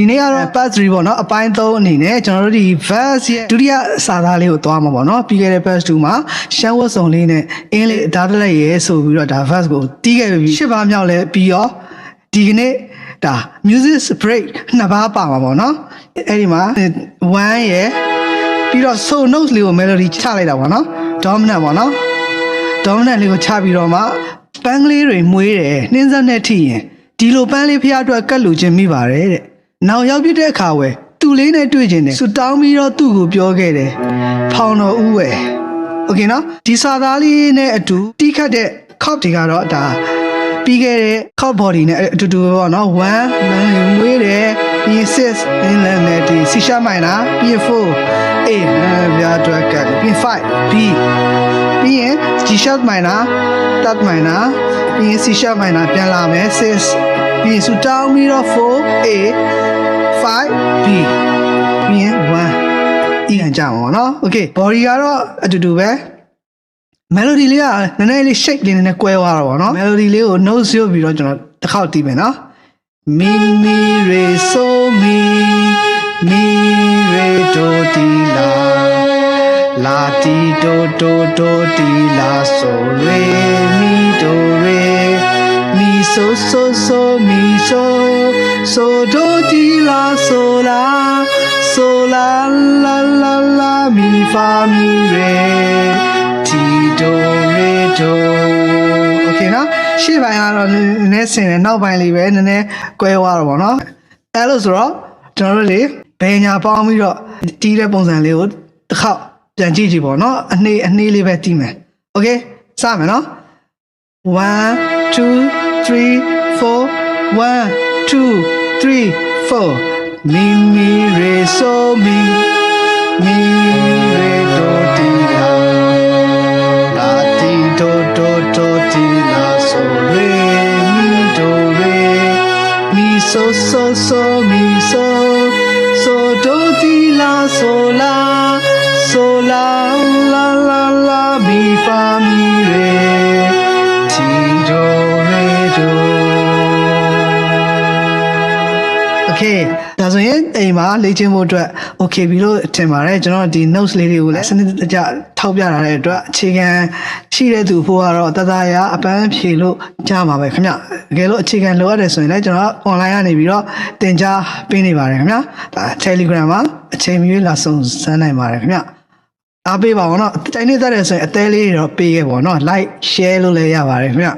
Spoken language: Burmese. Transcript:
ဒီနေ့ကတော့ part 3ပေါ့နော်အပိုင်း3အနေနဲ့ကျွန်တော်တို့ဒီ verse ရဲ့ဒုတိယစာသားလေးကိုသွားမှာပေါ့နော်ပြီးခဲ့တဲ့ part 2မှာရှမ်းဝတ်စုံလေးနဲ့အင်းလေးဒါတလက်ရဲဆိုပြီးတော့ဒါ verse ကိုတီးခဲ့ပြီရှစ်ပါးမြောက်လဲပြီးတော့ဒီကနေ့ဒါ music break နှစ်ပါးပါမှာပေါ့နော်အဲ့ဒီမှာ1ရယ်ပြီးတော့ so notes လေးကို melody ချလိုက်တာပေါ့နော် dominant ပေါ့နော် dominant လေးကိုချပြီးတော့မှပန်းကလေးတွေမွေးတယ်နှင်းဆက်နဲ့ထိရင်ဒီလိုပန်းလေးဖျားအတွက်ကတ်လူခြင်းမိပါတယ်တဲ့ နောက်ရောက်ပြတဲ့အခါဝယ်သူ့လေးနဲ့တွေ့ကျင်တယ်ဆူတောင်းပြီးတော့သူ့ကိုပြောခဲ့တယ်ဖောင်တော်ဦးဝယ်โอเคနော်ဒီစာသားလေးနဲ့အတူတီးခတ်တဲ့ cop တွေကတော့ဒါပြီးခဲ့တဲ့ cop body နဲ့အတူတူပဲပေါ့နော်1မန်းလေးမွေးတယ်ပြီးရင်6နင်းလည်းနဲ့ဒီ C sharp minor ပြီးရင်4 A နဲ့ပြအတွက်ကတ်ပြီးရင်5 B ပြီးရင် G sharp minor third minor ပြီးရင် C sharp minor ပြန်လာမယ်6ပြီးရင်ဆူတောင်းပြီးတော့4 A 5 B ပြီးရင်1 E ခံကြမှာပေါ့နော် Okay body ကတော့အတူတူပဲ melody လေးကနည်းနည်းလေး shape လေးနည်းနည်းကွဲသွားတော့ဗောနော် melody လေးကို note ရွတ်ပြီးတော့ကျွန်တော်တစ်ခေါက်တီးမယ်နော် mi mi re so mi mi re do di la la ti do do do di la so re mi do re mi so so so mi so so do di la so la so la la la la mi fa mi re ti do re do okay နော်ရှေ့ပိုင်းကတော့နည်းနည်းဆင်တယ်နောက်ပိုင်းလေးပဲနည်းနည်းကွဲသွားတော့ဗောနော်အဲလို့ဆိုတော့ကျွန်တော်တို့လေဘယ်ညာပေါင်းပြီးတော့တီးတဲ့ပုံစံလေးကိုတစ်ခေါက်ပြန်ကြည့်ကြည့်ဗောနော်အနှေးအနှေးလေးပဲတီးမယ်โอเคစမယ်နော် one two three four one two three four. Mi mi re so mi. Mi re do di la. La ti do do do di la so re mi do re. Mi so so so mi so Okay ဒါဆိုရင်အိမ်မှာလေ့ကျင့်ဖို့အတွက် okay ပြီလို့ထင်ပါတယ်ကျွန်တော်ဒီ notes လေးတွေကိုလည်းစနစ်တကျထောက်ပြထားတဲ့အတွက်အခြေခံရှိတဲ့သူဖို့ကတော့တသားရအပန်းဖြေလို့ကြားမှာပဲခင်ဗျတကယ်လို့အခြေခံလိုအပ်တယ်ဆိုရင်လည်းကျွန်တော် online ကနေပြီးတော့သင်ကြားပေးနေပါတယ်ခင်ဗျဒါ Telegram မှာအချိန်မီလာဆုံးစမ်းနိုင်ပါတယ်ခင်ဗျအားပေးပါအောင်နော်တိုင်နေတတ်တယ်ဆိုရင်အသေးလေးတွေတော့ပေးခဲ့ပါတော့နော် like share လို့လည်းရပါတယ်ခင်ဗျ